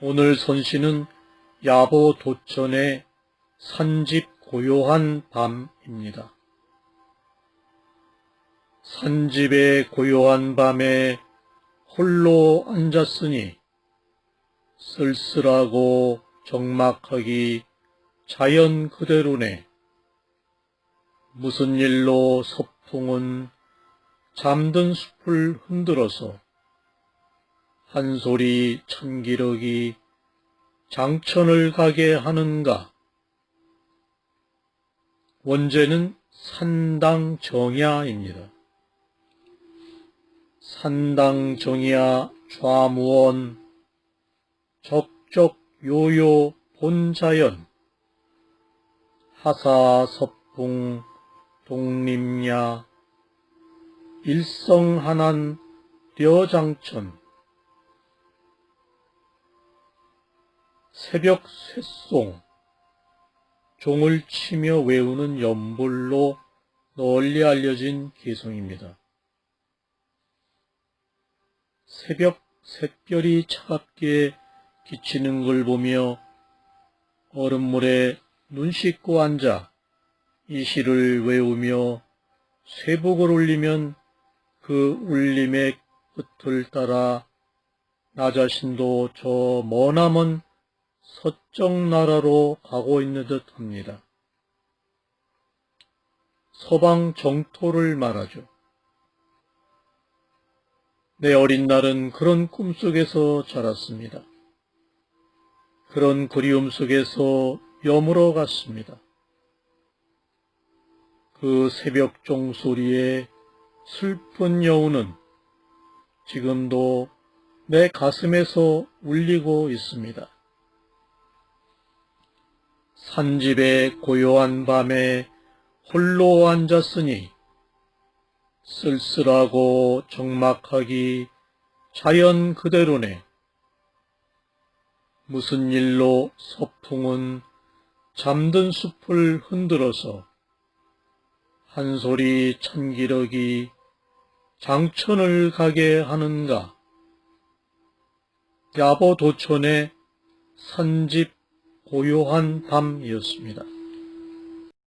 오늘 선시는 야보 도천의 산집 고요한 밤입니다. 산집의 고요한 밤에 홀로 앉았으니 쓸쓸하고 적막하기 자연 그대로네. 무슨 일로 서풍은 잠든 숲을 흔들어서 한 소리 천기력이 장천을 가게 하는가? 원제는 산당정야입니다. 산당정야 좌무원 적적요요 본자연 하사섭풍 독림야 일성하난 려장천 새벽 쇳송 종을 치며 외우는 연불로 널리 알려진 개성입니다. 새벽 샛별이 차갑게 비치는 걸 보며 얼음물에 눈 씻고 앉아 이 시를 외우며 쇠복을 울리면 그 울림의 끝을 따라 나 자신도 저 머나먼 서쪽 나라로 가고 있는 듯 합니다. 서방 정토를 말하죠. 내 어린 날은 그런 꿈속에서 자랐습니다. 그런 그리움 속에서 여물어 갔습니다. 그 새벽 종소리에 슬픈 여우는 지금도 내 가슴에서 울리고 있습니다. 산집의 고요한 밤에 홀로 앉았으니 쓸쓸하고 적막하기 자연 그대로네. 무슨 일로 서풍은 잠든 숲을 흔들어서 한 소리 천기력이 장천을 가게 하는가? 야보 도촌의 산집 고요한 밤이었습니다.